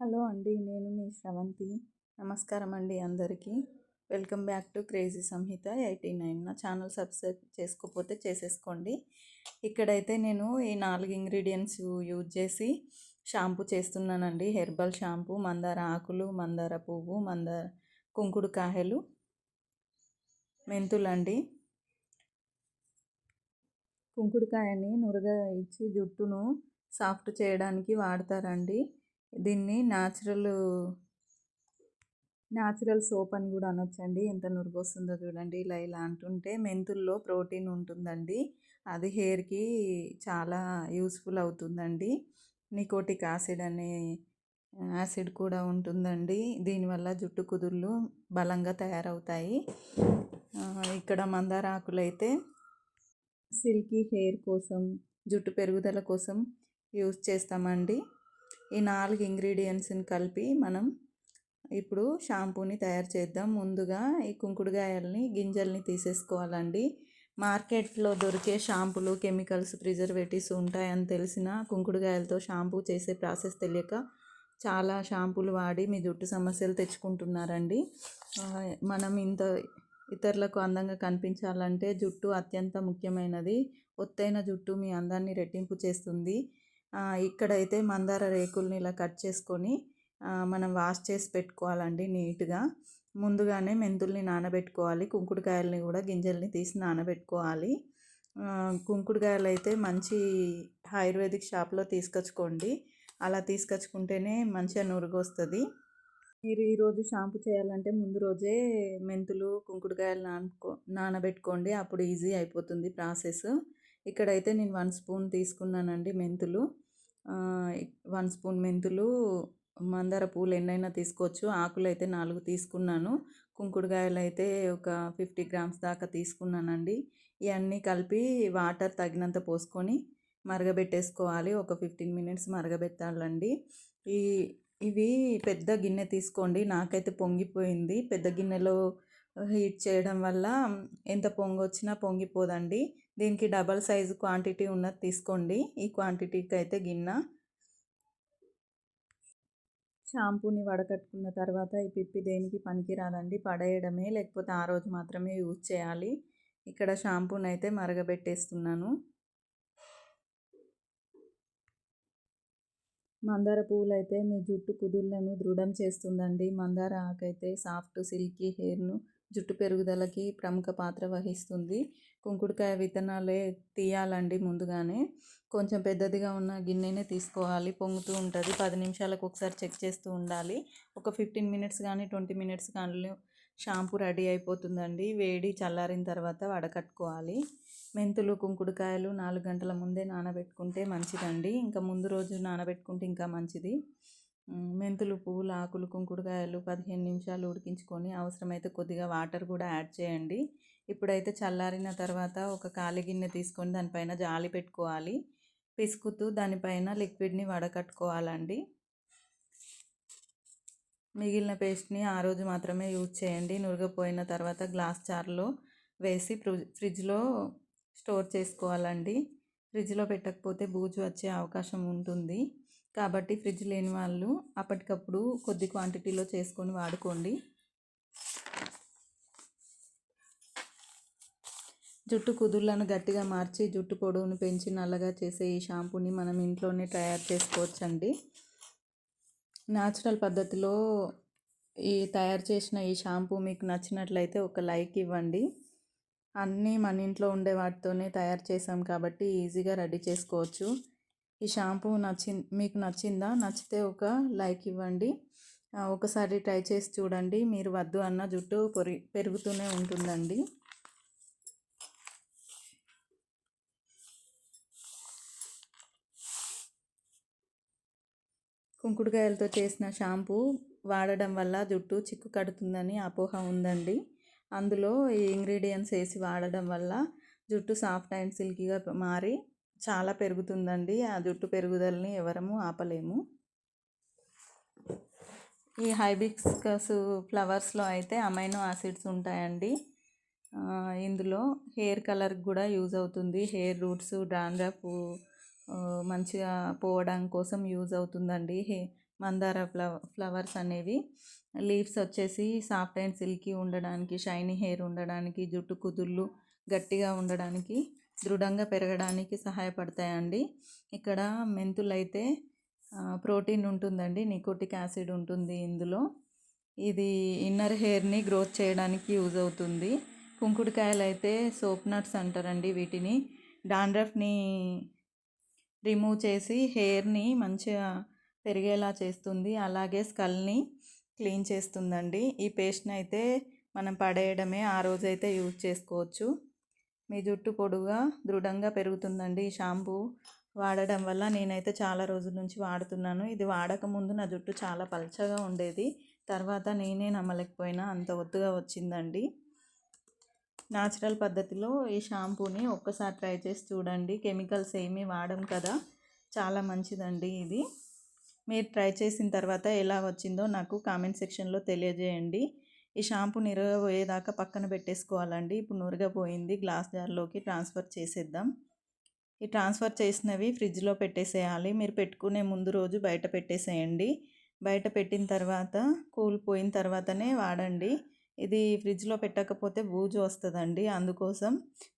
Hello అండి నేను మీ శ్రవంతి. నమస్కారం అండి అందరికీ. Welcome back to crazy Samhitha eighty nine. నా ఛానల్ సబ్స్క్రైబ్ చేసుకోకపోతే చేసేసుకోండి. ఇక్కడైతే నేను ఈ నాలుగు ఇంగ్రీడియంట్స్ యూజ్ చేసి షాంపూ చేస్తున్నానండి. హెర్బల్ షాంపూ మందార ఆకులు మందార పువ్వు మందార కుంకుడు కాయలు మెంతులండి. కుంకుడుకాయని నురగ ఇచ్చి జుట్టును సాఫ్ట్ చేయడానికి వాడతారండి. దీన్ని న్యాచురల్ న్యాచురల్ సోప్ అని కూడా అనొచ్చండి. ఎంత నురుగు వస్తుందో చూడండి. ఇలా ఇలా అంటుంటే మెంతుల్లో ప్రోటీన్ ఉంటుందండి. అది హెయిర్కి చాలా యూస్ఫుల్ అవుతుందండి. నికోటిక్ యాసిడ్ అనే యాసిడ్ కూడా ఉంటుందండి. దీనివల్ల జుట్టు కుదుళ్ళు బలంగా తయారవుతాయి. ఇక్కడ మందార ఆకులైతే అయితే సిల్కీ హెయిర్ కోసం జుట్టు పెరుగుదల కోసం యూస్ చేస్తామండి. ఈ నాలుగు ఇంగ్రీడియంట్స్ని కలిపి మనం ఇప్పుడు షాంపూని తయారు చేద్దాం. ముందుగా ఈ కుంకుడుగాయల్ని గింజల్ని తీసేసుకోవాలండి. మార్కెట్లో దొరికే షాంపులు కెమికల్స్ ప్రిజర్వేటివ్స్ ఉంటాయని తెలిసిన కుంకుడుగాయలతో షాంపూ చేసే ప్రాసెస్ తెలియక చాలా షాంపూలు వాడి మీ జుట్టు సమస్యలు తెచ్చుకుంటున్నారండి. మనం ఇంత ఇతరులకు అందంగా కనిపించాలంటే జుట్టు అత్యంత ముఖ్యమైనది. ఒత్తైన జుట్టు మీ అందాన్ని రెట్టింపు చేస్తుంది. ఇక్కడైతే మందార రేకుల్ని ఇలా కట్ చేసుకొని మనం వాష్ చేసి పెట్టుకోవాలండి నీట్గా. ముందుగానే మెంతుల్ని నానబెట్టుకోవాలి. కుంకుడుకాయల్ని కూడా గింజల్ని తీసి నానబెట్టుకోవాలి. కుంకుడుకాయలు అయితే మంచి ఆయుర్వేదిక్ షాప్లో తీసుకొచ్చుకోండి. అలా తీసుకొచ్చుకుంటేనే మంచిగా నురుగు వస్తుంది మీరు ఈరోజు షాంపూ చేయాలంటే ముందు రోజే మెంతులు కుంకుడుకాయలు నానుకో నానబెట్టుకోండి. అప్పుడు ఈజీ అయిపోతుంది ప్రాసెస్. ఇక్కడైతే నేను వన్ స్పూన్ తీసుకున్నానండి మెంతులు. వన్ స్పూన్ మెంతులు మందార పూలు ఎన్నైనా తీసుకోవచ్చు. ఆకులు అయితే నాలుగు తీసుకున్నాను. కుంకుడుకాయలు అయితే ఒక ఫిఫ్టీ గ్రామ్స్ దాకా తీసుకున్నానండి. ఇవన్నీ కలిపి వాటర్ తగినంత పోసుకొని మరగబెట్టేసుకోవాలి. ఒక ఫిఫ్టీన్ మినిట్స్ మరగబెట్టాలండి. ఈ ఇవి పెద్ద గిన్నె తీసుకోండి. నాకైతే పొంగిపోయింది. పెద్ద గిన్నెలో హీట్ చేయడం వల్ల ఎంత పొంగి వచ్చినా పొంగిపోదండి. దీనికి డబల్ సైజు క్వాంటిటీ ఉన్నది తీసుకోండి. ఈ క్వాంటిటీకి అయితే గిన్నె షాంపూని వడకట్టుకున్న తర్వాత ఈ పిప్పి దేనికి పనికిరాదండి. పడేయడమే లేకపోతే ఆ రోజు మాత్రమే యూజ్ చేయాలి. ఇక్కడ షాంపూని అయితే మరగబెట్టేస్తున్నాను. మందార పువ్వులు అయితే మీ జుట్టు కుదుళ్ళను దృఢం చేస్తుందండి. మందార ఆకైతే సాఫ్ట్ సిల్కీ హెయిర్ను జుట్టు పెరుగుదలకి ప్రముఖ పాత్ర వహిస్తుంది. కుంకుడుకాయ విత్తనాలే తీయాలండి ముందుగానే. కొంచెం పెద్దదిగా ఉన్న గిన్నెనే తీసుకోవాలి. పొంగుతూ ఉంటుంది. పది నిమిషాలకు ఒకసారి చెక్ చేస్తూ ఉండాలి. ఒక ఫిఫ్టీన్ మినిట్స్ కానీ ట్వంటీ మినిట్స్ కానీ షాంపూ రెడీ అయిపోతుందండి. వేడి చల్లారిన తర్వాత వడకట్టుకోవాలి. మెంతులు కుంకుడుకాయలు నాలుగు గంటల ముందే నానబెట్టుకుంటే మంచిదండి. ఇంకా ముందు రోజు నానబెట్టుకుంటే ఇంకా మంచిది. మెంతులు పువ్వులు ఆకులు కుంకుడుకాయలు పదిహేను నిమిషాలు ఉడికించుకొని అవసరమైతే కొద్దిగా వాటర్ కూడా యాడ్ చేయండి. ఇప్పుడైతే చల్లారిన తర్వాత ఒక ఖాళీ గిన్నె తీసుకొని దానిపైన జాలి పెట్టుకోవాలి. పిసుకుతూ దానిపైన లిక్విడ్ని వడకట్టుకోవాలండి. మిగిలిన పేస్ట్ని ఆ రోజు మాత్రమే యూజ్ చేయండి. నురగపోయిన తర్వాత గ్లాస్ చార్లో వేసి ఫ్రిడ్జ్లో స్టోర్ చేసుకోవాలండి. ఫ్రిడ్జ్లో పెట్టకపోతే బూజు వచ్చే అవకాశం ఉంటుంది. కాబట్టి ఫ్రిడ్జ్ లేని వాళ్ళు అప్పటికప్పుడు కొద్ది క్వాంటిటీలో చేసుకొని వాడుకోండి. జుట్టు కుదుళ్ళను గట్టిగా మార్చి జుట్టు పొడవును పెంచి నల్లగా చేసే ఈ షాంపూని మనం ఇంట్లోనే తయారు చేసుకోవచ్చండి. న్యాచురల్ పద్ధతిలో ఈ తయారు చేసిన ఈ షాంపూ మీకు నచ్చినట్లయితే ఒక లైక్ ఇవ్వండి. అన్నీ మన ఇంట్లో ఉండే వాటితోనే తయారు చేసాం కాబట్టి ఈజీగా రెడీ చేసుకోవచ్చు. ఈ షాంపూ నచ్చి మీకు నచ్చిందా? నచ్చితే ఒక లైక్ ఇవ్వండి. ఒకసారి ట్రై చేసి చూడండి. మీరు వద్దు అన్న జుట్టు పొరి పెరుగుతూనే ఉంటుందండి. కుంకుడుకాయలతో చేసిన షాంపూ వాడడం వల్ల జుట్టు చిక్కు కడుతుందని అపోహ ఉందండి. అందులో ఈ ఇంగ్రీడియంట్స్ వేసి వాడడం వల్ల జుట్టు సాఫ్ట్ అండ్ సిల్కీగా మారి చాలా పెరుగుతుందండి. ఆ జుట్టు పెరుగుదలని ఎవరము ఆపలేము. ఈ హైబిస్కస్ ఫ్లవర్స్లో అయితే అమైనో యాసిడ్స్ ఉంటాయండి. ఇందులో హెయిర్ కలర్కి కూడా యూజ్ అవుతుంది. హెయిర్ రూట్స్ డాండ్రఫ్ మంచిగా పోవడం కోసం యూజ్ అవుతుందండి. హే మందార ఫ్లవ ఫ్లవర్స్ అనేవి. లీవ్స్ వచ్చేసి సాఫ్ట్ అండ్ సిల్కీ ఉండడానికి షైనీ హెయిర్ ఉండడానికి జుట్టు కుదుళ్ళు గట్టిగా ఉండడానికి దృఢంగా పెరగడానికి సహాయపడతాయండి. ఇక్కడ మెంతులు అయితే ప్రోటీన్ ఉంటుందండి. నికోటిక్ యాసిడ్ ఉంటుంది ఇందులో. ఇది ఇన్నర్ హెయిర్ని గ్రోత్ చేయడానికి యూజ్ అవుతుంది. కుంకుడుకాయలు అయితే సోప్ నట్స్ అంటారండి వీటిని. డాండ్రఫ్ని రిమూవ్ చేసి హెయిర్ని మంచిగా పెరిగేలా చేస్తుంది. అలాగే స్కల్ని క్లీన్ చేస్తుందండి. ఈ పేస్ట్ని అయితే మనం పడేయడమే ఆ రోజైతే యూజ్ చేసుకోవచ్చు. మీ జుట్టు పొడుగా దృఢంగా పెరుగుతుందండి ఈ షాంపూ. వాడడం వల్ల నేనైతే చాలా రోజుల నుంచి వాడుతున్నాను. ఇది వాడకముందు నా జుట్టు చాలా పల్చగా ఉండేది. తర్వాత నేనే నమ్మలేకపోయినా అంత ఒత్తుగా వచ్చిందండి. న్యాచురల్ పద్ధతిలో ఈ షాంపూని ఒక్కసారి ట్రై చేసి చూడండి. కెమికల్స్ ఏమీ వాడం కదా చాలా మంచిదండి ఇది. మీరు ట్రై చేసిన తర్వాత ఎలా వచ్చిందో నాకు కామెంట్ సెక్షన్లో తెలియజేయండి. ఈ షాంపూ నిరగబోయేదాకా పక్కన పెట్టేసుకోవాలండి. ఇప్పుడు నురగపోయింది గ్లాస్ జార్లోకి ట్రాన్స్ఫర్ చేసేద్దాం. ఈ ట్రాన్స్ఫర్ చేసినవి ఫ్రిడ్జ్లో పెట్టేసేయాలి. మీరు పెట్టుకునే ముందు రోజు బయట పెట్టేసేయండి. బయట పెట్టిన తర్వాత కూలిపోయిన తర్వాతనే వాడండి. ఇది ఫ్రిడ్జ్లో పెట్టకపోతే బూజు వస్తుందండి. అందుకోసం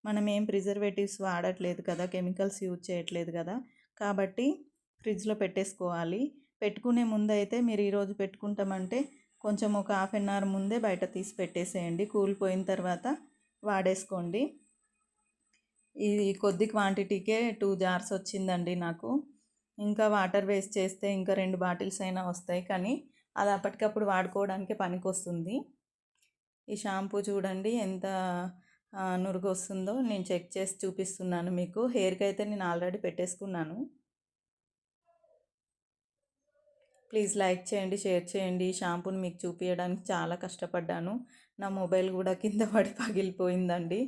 మనం ఏం ప్రిజర్వేటివ్స్ వాడట్లేదు కదా కెమికల్స్ యూజ్ చేయట్లేదు కదా కాబట్టి ఫ్రిడ్జ్లో పెట్టేసుకోవాలి. పెట్టుకునే ముందు అయితే మీరు ఈరోజు పెట్టుకుంటామంటే కొంచెం ఒక హాఫ్ అన్ అవర్ ముందే బయట తీసి పెట్టేసేయండి. కూలిపోయిన తర్వాత వాడేసుకోండి. ఇది కొద్ది క్వాంటిటీకే టూ జార్స్ వచ్చిందండి నాకు. ఇంకా వాటర్ వేస్ట్ చేస్తే ఇంకా రెండు బాటిల్స్ అయినా వస్తాయి కానీ అది అప్పటికప్పుడు వాడుకోవడానికి పనికి వస్తుంది ఈ షాంపూ చూడండి ఎంత నురుగు వస్తుందో నేను చెక్ చేసి చూపిస్తున్నాను మీకు. హెయిర్కి అయితే నేను ఆల్రెడీ పెట్టేసుకున్నాను. ప్లీజ్ లైక్ చేయండి షేర్ చేయండి. షాంపూని మీకు చూపించడానికి చాలా కష్టపడ్డాను. నా మొబైల్ కూడా కింద పడి పగిలిపోయిందండి.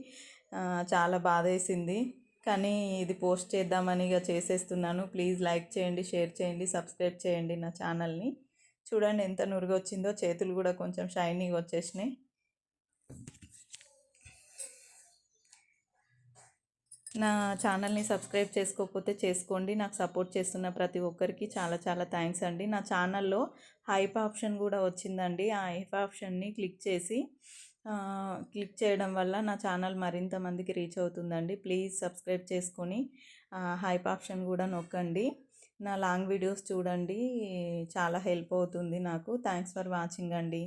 చాలా బాధ వేసింది కానీ ఇది పోస్ట్ చేద్దామని ఇక చేసేస్తున్నాను. ప్లీజ్ లైక్ చేయండి షేర్ చేయండి సబ్స్క్రైబ్ చేయండి నా ఛానల్ని. చూడండి ఎంత నురుగు వచ్చిందో చేతులు కూడా కొంచెం షైనీగా వచ్చేసినాయి. నా ఛానల్ని సబ్స్క్రైబ్ చేసుకోకపోతే చేసుకోండి. నాకు సపోర్ట్ చేస్తున్న ప్రతి ఒక్కరికి చాలా చాలా థ్యాంక్స్ అండి. నా ఛానల్లో హైప్ ఆప్షన్ కూడా వచ్చిందండి. ఆ హైప్ ఆప్షన్ని క్లిక్ చేసి క్లిక్ చేయడం వల్ల నా ఛానల్ మరింత మందికి రీచ్ అవుతుందండి. ప్లీజ్ సబ్స్క్రైబ్ చేసుకొని హైప్ ఆప్షన్ కూడా నొక్కండి. నా లాంగ్ వీడియోస్ చూడండి. చాలా హెల్ప్ అవుతుంది నాకు. థ్యాంక్స్ ఫర్ వాచింగ్ అండి.